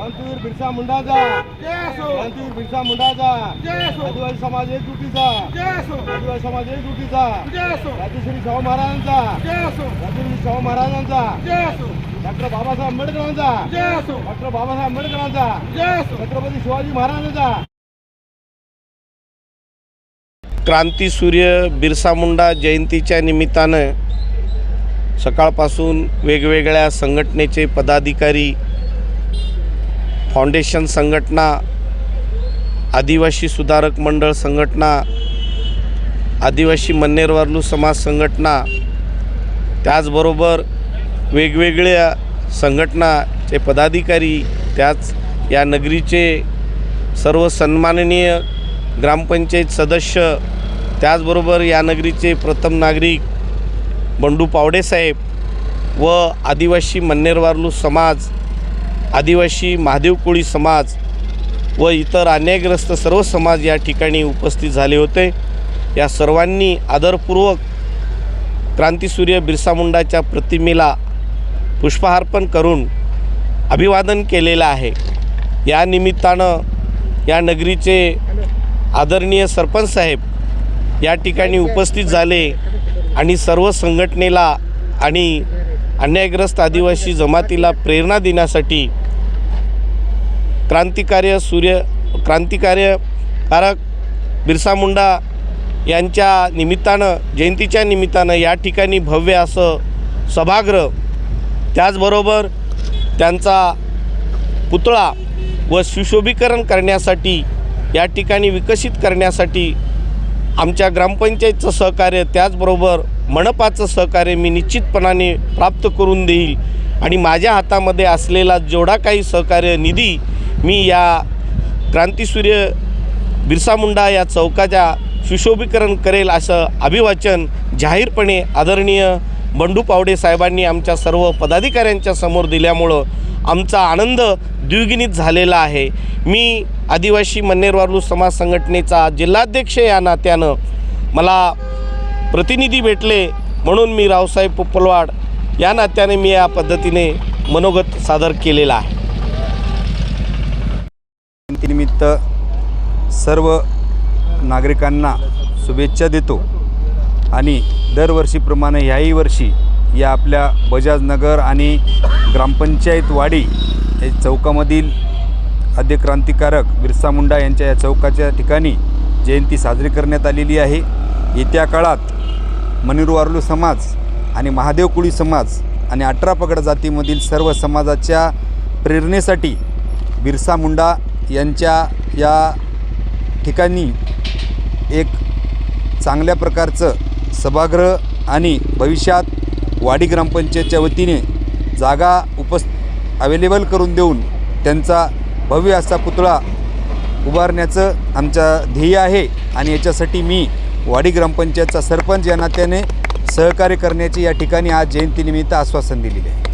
क्रांतीवीर बिरसा मुंडाचा क्रांतीवीर बिरसा मुंडाचा आदिवासी समाज एकजुटीचा आदिवासी समाज एकजुटीचा राजश्री शाहू महाराजांचा. राजश्री शाहू महाराजांचा. डॉक्टर बाबासाहेब आंबेडकरांचा. डॉक्टर बाबासाहेब आंबेडकरांचा. छत्रपती शिवाजी महाराजांचा. क्रांतीसूर्य बिरसा मुंडा जयंतीच्या निमित्तानं सकाळपासून वेगवेगळ्या संघटनेचे पदाधिकारी फाउंडेशन संघटना आदिवासी सुधारक मंडळ संघटना आदिवासी मन्नेरवारलू समाज संघटना त्याचबरोबर वेगवेगळ्या संघटनाचे पदाधिकारी त्याच या नगरीचे सर्व सन्माननीय ग्रामपंचायत सदस्य त्याचबरोबर या नगरीचे प्रथम नागरिक बंडू पावडेसाहेब व आदिवासी मन्नेरवारलू समाज आदिवासी महादेव कोळी समाज व इतर अन्यायग्रस्त सर्व समाज या ठिकाणी उपस्थित झाले होते. या सर्वांनी आदरपूर्वक क्रांतीसूर्य बिरसा मुंडाच्या प्रतिमेला पुष्पहार्पण करून अभिवादन केलेलं आहे. या निमित्तानं या नगरीचे आदरणीय सरपंच साहेब या ठिकाणी उपस्थित झाले आणि सर्व संघटनेला आणि अन्यायग्रस्त आदिवासी जमातीला प्रेरणा देण्यासाठी क्रांतिकार्य सूर्य क्रांतिकार्य कारक बिरसा मुंडा यांच्या निमित्तानं जयंतीच्या निमित्तानं या ठिकाणी भव्य असं सभागृह त्याचबरोबर त्यांचा पुतळा व सुशोभीकरण करण्यासाठी या ठिकाणी विकसित करण्यासाठी आमच्या ग्रामपंचायतचं सहकार्य त्याचबरोबर मनपाचं सहकार्य मी निश्चितपणाने प्राप्त करून देईल. आणि माझ्या हातामध्ये असलेला जेवढा काही सहकार्य निधी मी या क्रांतीसूर्य बिरसा मुंडा या चौकाच्या सुशोभीकरण करेल असं अभिवाचन जाहीरपणे आदरणीय बंडू पावडे साहेबांनी आमच्या सर्व पदाधिकाऱ्यांच्या समोर दिल्यामुळं आमचा आनंद द्विगुणित झालेला आहे. मी आदिवासी मन्नेरवारलू समाज संघटनेचा जिल्हाध्यक्ष या नात्यानं मला प्रतिनिधी भेटले म्हणून मी रावसाहेब पोपलवाड या नात्याने मी या पद्धतीने मनोगत सादर केलेला आहे. जयंतीनिमित्त सर्व नागरिकांना शुभेच्छा देतो. आणि दरवर्षीप्रमाणे ह्याही वर्षी या आपल्या बजाजनगर आणि ग्रामपंचायत वाडी या चौकामधील आद्य क्रांतिकारक बिरसा मुंडा यांच्या या चौकाच्या ठिकाणी जयंती साजरी करण्यात आलेली आहे. येत्या काळात मनिरवारलू समाज आणि महादेव कुळी समाज आणि अठरा पगड जातीमधील सर्व समाजाच्या प्रेरणेसाठी बिरसा मुंडा यांच्या या ठिकाणी एक चांगल्या प्रकारचं सभागृह आणि भविष्यात वाडी ग्रामपंचायतच्या वतीने जागा उपस् अवेलेबल करून देऊन त्यांचा भव्य असा पुतळा उभारण्याचं आमचं ध्येय आहे. आणि याच्यासाठी मी वाडी ग्रामपंचायतचा सरपंच या नात्याने सहकार्य करण्याची या ठिकाणी आज जयंतीनिमित्त आश्वासन दिलेले आहे.